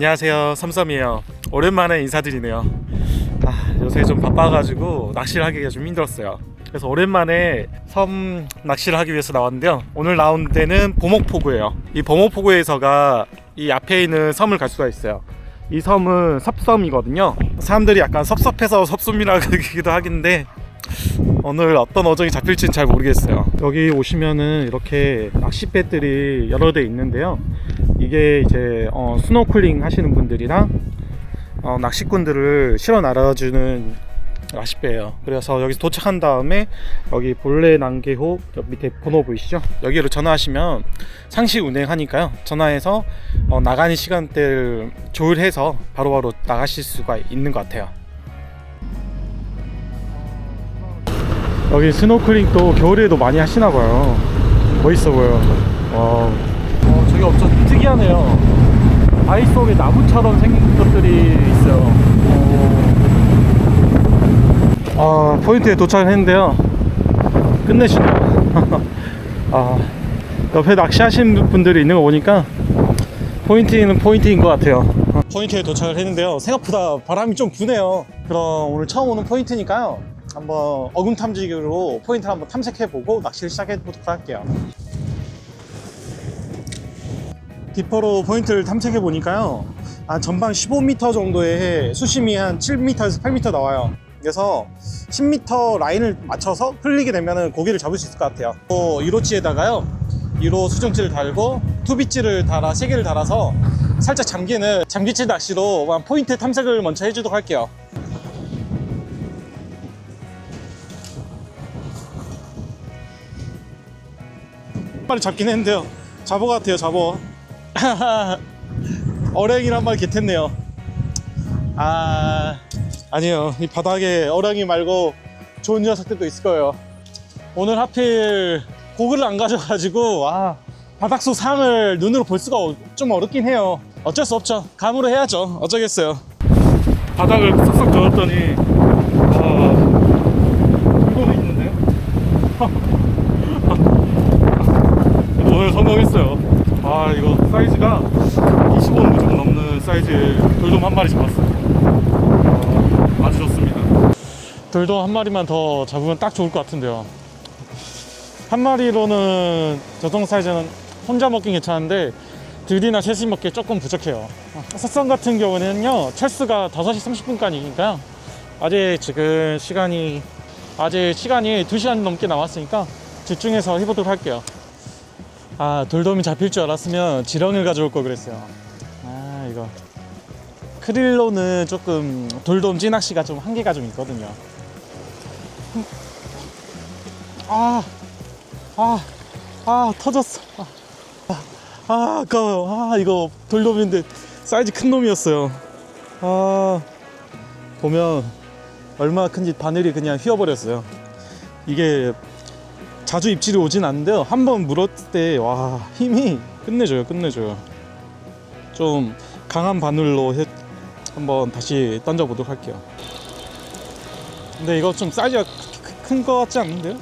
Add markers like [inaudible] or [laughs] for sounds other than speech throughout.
안녕하세요. 삼섬이에요. 오랜만에 인사드리네요. 아, 요새 좀 바빠가지고 낚시를 하기가 좀 힘들었어요. 그래서 오랜만에 섬 낚시를 하기 위해서 나왔는데요. 오늘 나온 데는 보목포구예요. 이 보목포구에서가 이 앞에 있는 섬을 갈 수가 있어요. 이 섬은 섭섬이거든요. 사람들이 약간 섭섭해서 섭섬이라고 [laughs] 그러기도 하긴데 오늘 어떤 어종이 잡힐지는 잘 모르겠어요. 여기 오시면은 이렇게 낚싯배들이 여러 대 있는데요. 이게 이제 어, 스노클링 하시는 분들이랑 어, 낚시꾼들을 실어 날아주는 낚싯배예요. 그래서 여기서 도착한 다음에 여기 본래 난개호 옆 밑에 번호 보이시죠? 여기로 전화하시면 상시 운행하니까요. 전화해서 어, 나가는 시간대를 조율해서 바로바로 나가실 수가 있는 것 같아요. 여기 스노클링 또 겨울에도 많이 하시나 봐요. 멋있어 보여. 와. 어, 저기 엄청 특이하네요. 바위 속에 나무처럼 생긴 것들이 있어요. 어. 아, 포인트에 도착을 했는데요. 끝내주네요. [laughs] 아, 옆에 낚시하시는 분들이 있는 거 보니까 포인트는 포인트인 것 같아요. 포인트에 도착을 했는데요. 생각보다 바람이 좀 부네요. 그럼 오늘 처음 오는 포인트니까요. 한번 어금 탐지기로 포인트 한번 탐색해보고 낚시를 시작해보도록 할게요. 디퍼로 포인트를 탐색해 보니까요. 한 전방 15m 정도의 수심이 한 7m에서 8m 나와요. 그래서 10m 라인을 맞춰서 흘리게 되면 고기를 잡을 수 있을 것 같아요. 또 1호치에다가요. 1호 수정치를 달고 투비치를 달아 3개를 달아서 살짝 잠기는 잠기치 낚시로 한 포인트 탐색을 먼저 해주도록 할게요. 한 마리 잡긴 했는데요. 잡어 같아요, 잡어. [laughs] 한 마리 겟했네요. 아, 아니에요. 이 바닥에 어랭이 말고 좋은 녀석들도 있을 거예요. 오늘 하필 고글을 안 가져가지고, 아, 바닥속 상을 눈으로 볼 수가 어- 좀 어렵긴 해요. 어쩔 수 없죠. 감으로 해야죠. 어쩌겠어요. 바닥을 쏙쏙 저었더니, 아, 이거도 있는데요? [laughs] 오늘 성공했어요. 사이즈가 25는 무조건 넘는 사이즈의 돌돔 한 마리 잡았어요. 아, 아주 좋습니다. 돌돔 한 마리만 더 잡으면 딱 좋을 것 같은데요. 한 마리로는 저정 사이즈는 혼자 먹긴 괜찮은데 둘이나 셋이 먹기에 조금 부족해요. 사성 같은 경우는요 철수가 5시 30분까지니까요. 아직 지금 시간이 아직 시간이 2시간 넘게 남았으니까 집중해서 해보도록 할게요. 아 돌돔이 잡힐 줄 알았으면 지렁이를 가져올 걸 그랬어요 아 이거 크릴로는 조금 돌돔 찌낚시가 좀 한계가 좀 있거든요 아 아, 아, 터졌어. 아, 아, 아까워요. 아, 이거 돌돔인데 사이즈 큰 놈이었어요. 아, 보면 얼마나 큰지 바늘이 그냥 휘어버렸어요. 이게 자주 입질이 오진 않는데요. 한 번 물었을 때, 와, 힘이 끝내줘요, 끝내줘요. 좀 강한 바늘로 해, 한번 다시 던져보도록 할게요. 근데 이거 좀 사이즈가 큰거 같지 않는데요?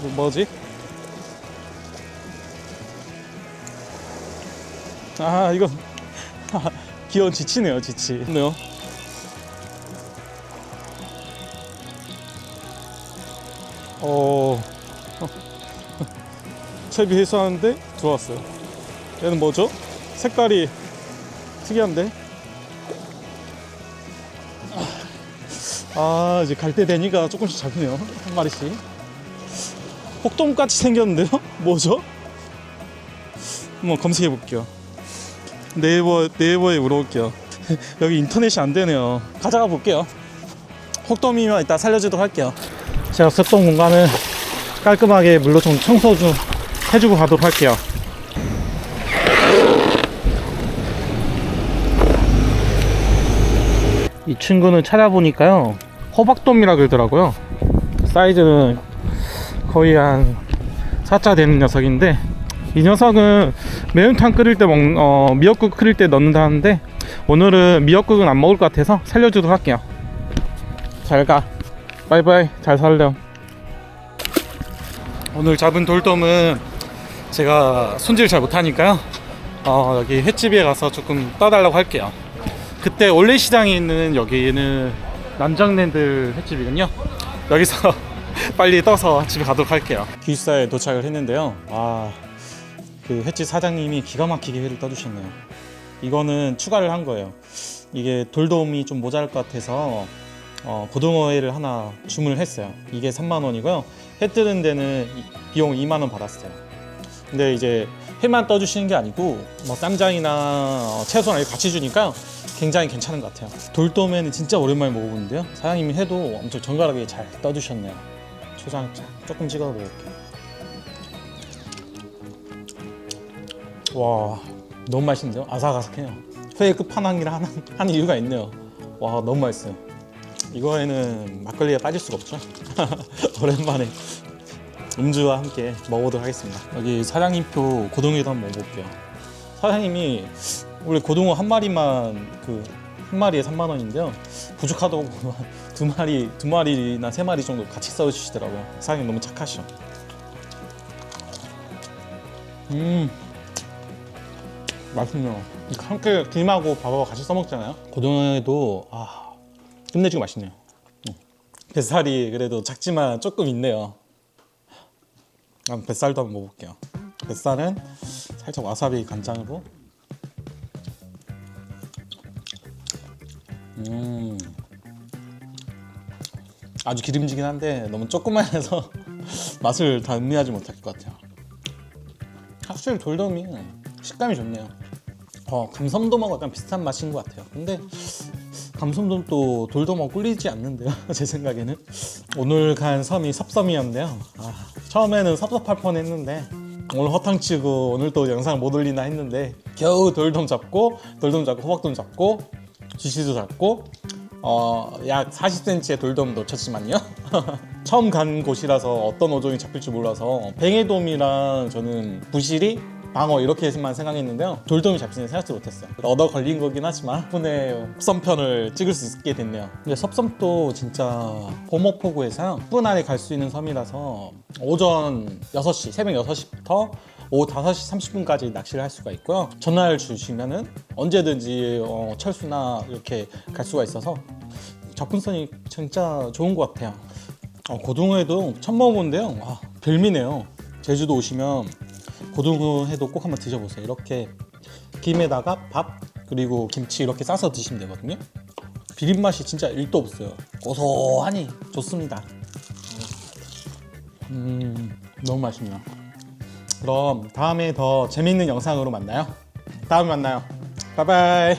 이거 뭐지? 아, 이거 [laughs] 귀여운 지치네요, 지치. 네요. 어, [laughs] 채비 회수하는데 들어왔어요. 얘는 뭐죠? 색깔이 특이한데? 아, 이제 갈 때 되니까 조금씩 잡히네요. 한 마리씩. 혹돔같이 생겼는데요? [laughs] 뭐죠? 한번 검색해 볼게요. 네이버, 네이버에 물어볼게요. [laughs] 여기 인터넷이 안 되네요. 가져가 볼게요. 혹돔이면 이따 살려주도록 할게요. 제가 썼던 공간을 깔끔하게 물로 좀 청소 좀 해주고 가도록 할게요. 이 친구는 찾아보니까요 호박돔이라 그러더라고요. 사이즈는 거의 한 4자 되는 녀석인데 이 녀석은 매운탕 끓일 때 먹, 어, 미역국 끓일 때 넣는다는데 오늘은 미역국은 안 먹을 것 같아서 살려주도록 할게요. 잘 가. 바이바이. 잘 살렴. 오늘 잡은 돌돔은 제가 손질 잘 못하니까요. 어, 여기 횟집에 가서 조금 떠달라고 할게요. 그때 올레 시장에 있는 여기는 남정랜드 횟집이군요. 여기서 [laughs] 빨리 떠서 집에 가도록 할게요. 기숙사에 도착을 했는데요. 와, 그 횟집 사장님이 기가 막히게 회를 떠주셨네요. 이거는 추가를 한 거예요. 이게 돌돔이 좀 모자랄 것 같아서 어, 고등어회를 하나 주문을 했어요. 이게 3만 원이고요. 회 뜨는 데는 이- 비용 2만 원 받았어요. 근데 이제 회만 떠주시는 게 아니고 뭐 쌈장이나 어, 채소나 같이 주니까 굉장히 괜찮은 것 같아요. 돌돔에는 진짜 오랜만에 먹어보는데요. 사장님이 회도 엄청 정갈하게 잘 떠주셨네요. 초장 자- 조금 찍어 먹을게요. 와 너무 맛있는데요? 아삭아삭해요. 회의 끝판왕이라 하는, 하는 이유가 있네요. 와 너무 맛있어요. 이거에는 막걸리에 빠질 수가 없죠. [laughs] 오랜만에 음주와 함께 먹어보도록 하겠습니다. 여기 사장님표 고등어도 한번 먹어볼게요. 사장님이 원래 고등어 한 마리만 그 한 마리에 3만 원인데요. 부족하다고 [laughs] 두 마리 두 마리나 세 마리 정도 같이 썰어주시더라고요. 사장님 너무 착하셔. 음 맛있네요. 함께 김하고 밥하고 같이 써먹잖아요. 고등어에도 아 끝내주고 맛있네요. 음. 뱃살이 그래도 작지만 조금 있네요. 아, 뱃살도 한번 먹어볼게요. 뱃살은 살짝 와사비 간장으로. 음. 아주 기름지긴 한데 너무 조그만해서 [laughs] 맛을 다 음미하지 못할 것 같아요. 확실히 돌돔이 식감이 좋네요. 어, 감성돔하고 약간 비슷한 맛인 것 같아요. 근데 감성돔도 돌돔하고 꿀리지 않는데요. [laughs] 제 생각에는 오늘 간 섬이 섭섬이었는데요. 아, 처음에는 섭섭할 뻔했는데 오늘 허탕치고 오늘 또 영상 못 올리나 했는데 겨우 돌돔 잡고 돌돔 잡고 호박돔 잡고 쥐시도 잡고 어, 약 40cm의 돌돔 놓쳤지만요. [laughs] 처음 간 곳이라서 어떤 어종이 잡힐지 몰라서 뱅에돔이랑 저는 부시리, 방어 이렇게만 생각했는데요. 돌돔이 잡히는 생각지 못했어요. 얻어 걸린 거긴 하지만 덕분에 섭섬편을 찍을 수 있게 됐네요. 근데 섭섬도 진짜 보목포구에서 10분 안에 갈 수 있는 섬이라서 오전 6시, 새벽 6시부터 오후 5시 30분까지 낚시를 할 수가 있고요. 전화를 주시면은 언제든지 어, 철수나 이렇게 갈 수가 있어서 접근성이 진짜 좋은 것 같아요. 어, 고등어회도 처음 먹어보는데요. 와, 별미네요. 제주도 오시면 고등어회도 꼭 한번 드셔보세요. 이렇게 김에다가 밥 그리고 김치 이렇게 싸서 드시면 되거든요. 비린 맛이 진짜 1도 없어요. 고소하니 좋습니다. 음, 너무 맛있네요. 그럼 다음에 더 재밌는 영상으로 만나요. 다음에 만나요. 바이바이.